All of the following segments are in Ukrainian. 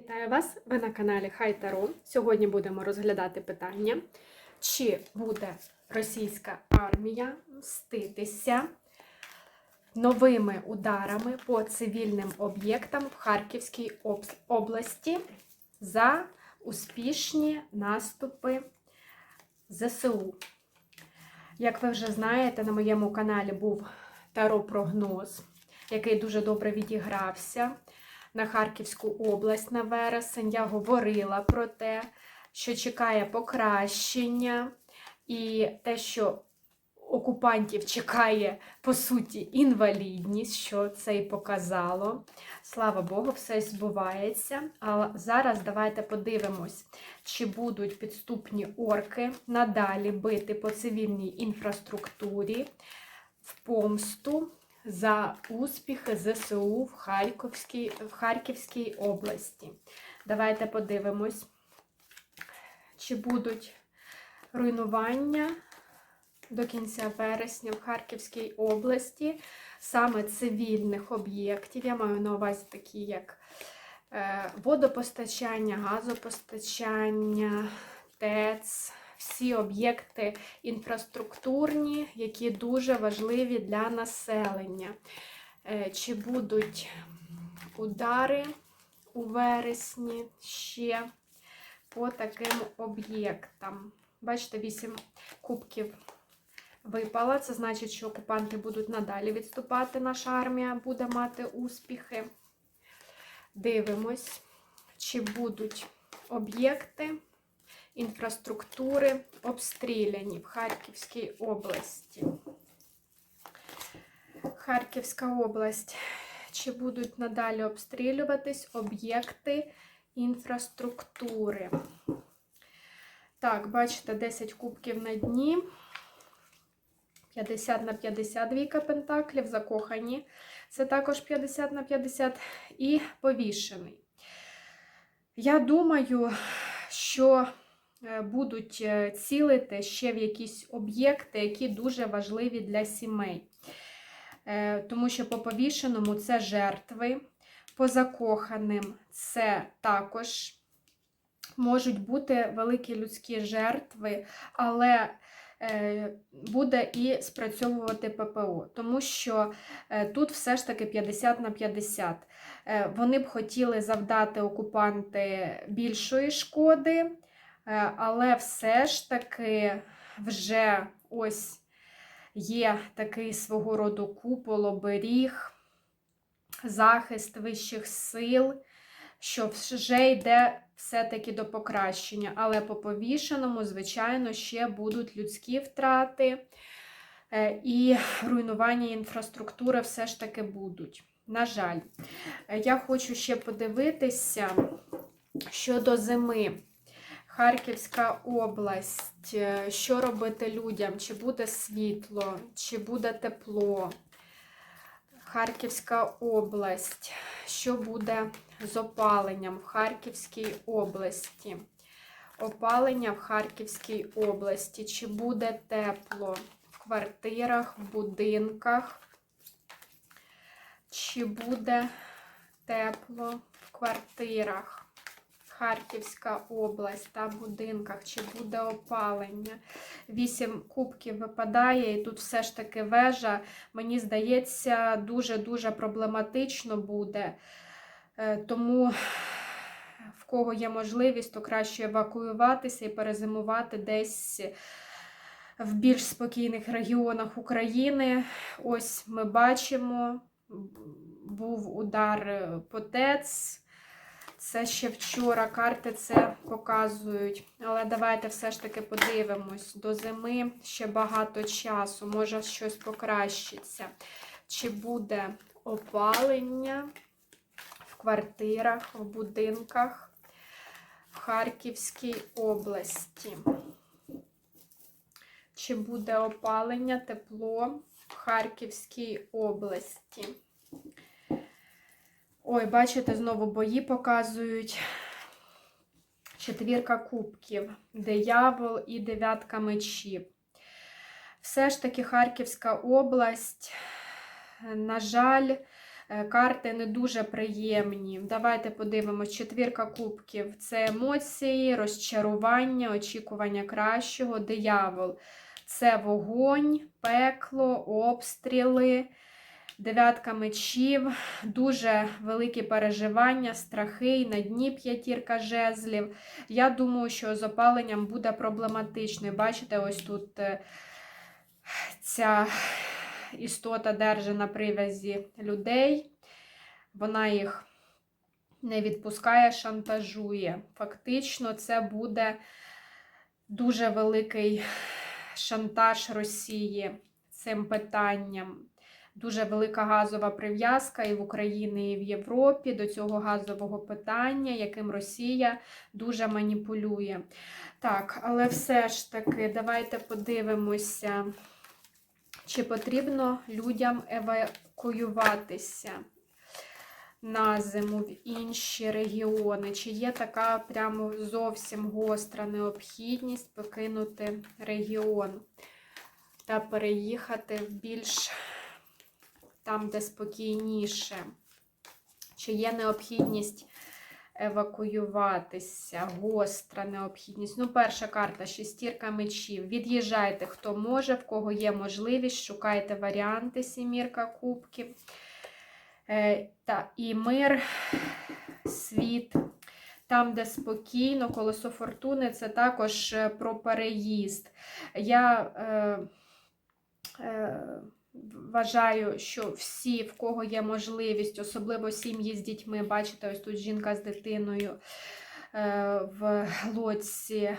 Вітаю вас! Ви на каналі Хай Таро. Сьогодні будемо розглядати питання, чи буде російська армія мститися новими ударами по цивільним об'єктам в Харківській області за успішні наступи ЗСУ. Як ви вже знаєте, на моєму каналі був таро-прогноз, який дуже добре відігрався на Харківську область на вересень. Я говорила про те, що чекає покращення, і те, що окупантів чекає, по суті, інвалідність, що це і показало. Слава Богу, все збувається. А зараз давайте подивимось, чи будуть підступні орки надалі бити по цивільній інфраструктурі в помсту за успіхи ЗСУ в Харківській, в Харківській області. Давайте подивимось, чи будуть руйнування до кінця вересня в Харківській області, саме цивільних об'єктів. Я маю на увазі такі, як е, водопостачання, газопостачання, ТЕЦ, всі об'єкти інфраструктурні, які дуже важливі для населення. Е, Чи будуть удари у вересні ще по таким об'єктам? Бачите, 8 кубків випало. Це значить, що окупанти будуть надалі відступати. Наша армія буде мати успіхи. Дивимось, чи будуть об'єкти інфраструктури обстріляні в Харківській області. Харківська область. Чи будуть надалі обстрілюватись об'єкти інфраструктури? Так, бачите, 10 кубків на дні. 50 на 50 двійка пентаклів, закохані. Це також 50 на 50 і повішений. Я думаю, що будуть е, цілити ще в якісь об'єкти, які дуже важливі для сімей. Е, Тому що по повішеному це жертви, по закоханим це також можуть бути великі людські жертви, але е, буде і спрацьовувати ППО, тому що е, тут все ж таки 50 на 50. Е, Вони б хотіли завдати окупанти більшої шкоди, е, але все ж таки вже ось є такий свого роду купол, оберіг, захист вищих сил, що вже йде все-таки до покращення. Але по повішеному, звичайно, ще будуть людські втрати е, і руйнування інфраструктури все ж таки будуть. На жаль, Е, я хочу ще подивитися щодо зими. Харківська область, е, що робити людям? Чи буде світло, чи буде тепло? Харківська область, що буде з опаленням в Харківській області? Опалення в Харківській області, чи буде тепло в квартирах, в будинках? Чи буде тепло в квартирах? Харківська область та будинках, чи буде опалення. Вісім кубків випадає, і тут все ж таки вежа, мені здається, дуже-дуже проблематично буде. Е, Тому, в кого є можливість, то краще евакуюватися і перезимувати десь в більш спокійних регіонах України. Ось ми бачимо, був удар по ТЕЦ. Це ще вчора карти це показують. Але давайте все ж таки подивимось. До зими ще багато часу, може щось покращиться. Чи буде опалення в квартирах, в будинках в Харківській області? Чи буде опалення, тепло в Харківській області? Ой, бачите, знову бої показують. Четвірка кубків, диявол і дев'ятка мечів. Все ж таки Харківська область, на жаль, Е, Карти не дуже приємні. Давайте подивимось. Четвірка кубків це емоції, розчарування, очікування кращого, диявол. Це вогонь, пекло, обстріли, дев'ятка мечів, дуже великі переживання, страхи і на дні п'ятірка жезлів. Я думаю, що з опаленням буде проблематично. Бачите, ось тут е, ця істота держить на привязі людей. Вона їх не відпускає, шантажує. Фактично, це буде дуже великий шантаж Росії цим питанням. Дуже велика газова прив'язка і в Україні, і в Європі до цього газового питання, яким Росія дуже маніпулює. Так, але все ж таки, давайте подивимося, чи потрібно людям евакуюватися на зиму в інші регіони, чи є така прямо зовсім гостра необхідність покинути регіон та переїхати в більш там, де спокійніше. Чи є необхідність евакуюватися, гостра необхідність. Ну, перша карта шестірка мечів. Від'їжджайте, хто може, в кого є можливість, шукайте варіанти, сімірка кубків. Е, та, і мир, світ. Там, де спокійно, колесо фортуни, це також е, про переїзд. Я е, е, вважаю, що всі, в кого є можливість, особливо сім'ї з дітьми, бачите, ось тут жінка з дитиною е, в лодці.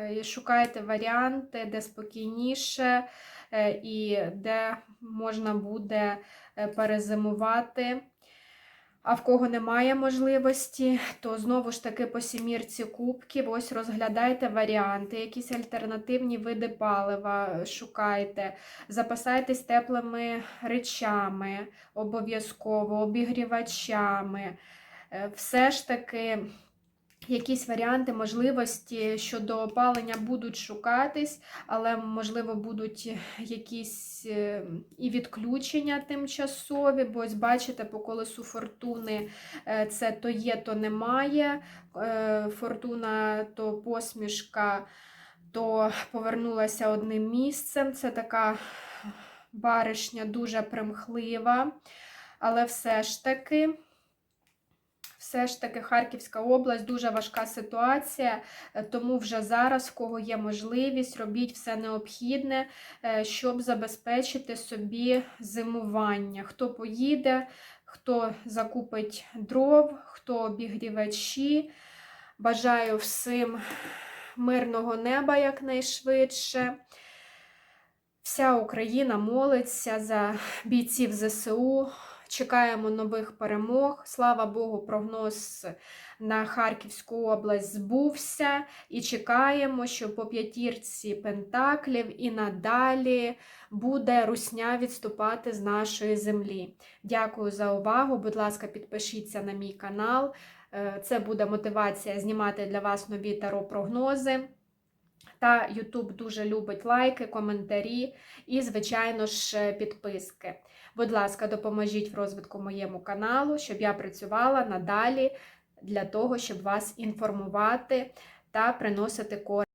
Е, Шукайте варіанти, де спокійніше е, і де можна буде перезимувати. А в кого немає можливості, то знову ж таки по сімірці кубків ось розглядайте варіанти, якісь альтернативні види палива шукайте, запасайтесь теплими речами, обов'язково, обігрівачами. Е, Все ж таки. Якісь варіанти, можливості щодо опалення будуть шукатись, але, можливо, будуть якісь е, і відключення тимчасові, бо ось бачите, по колесу фортуни е, це то є, то немає. Е, Фортуна то посмішка, то повернулася одним місцем. Це така баришня дуже примхлива, але все ж таки. Все ж таки Харківська область дуже важка ситуація, е, тому вже зараз, в кого є можливість, робіть все необхідне, е, щоб забезпечити собі зимування. Хто поїде, хто закупить дров, хто обігрівачі. Бажаю всім мирного неба якнайшвидше. Вся Україна молиться за бійців ЗСУ. Чекаємо нових перемог. Слава Богу, прогноз на Харківську область збувся. І чекаємо, що по п'ятірці Пентаклів і надалі буде русня відступати з нашої землі. Дякую за увагу. Будь ласка, підпишіться на мій канал. Е, Це буде мотивація знімати для вас нові таро-прогнози. Та YouTube дуже любить лайки, коментарі і, звичайно ж, підписки. Будь ласка, допоможіть в розвитку моєму каналу, щоб я працювала надалі для того, щоб вас інформувати та приносити користь.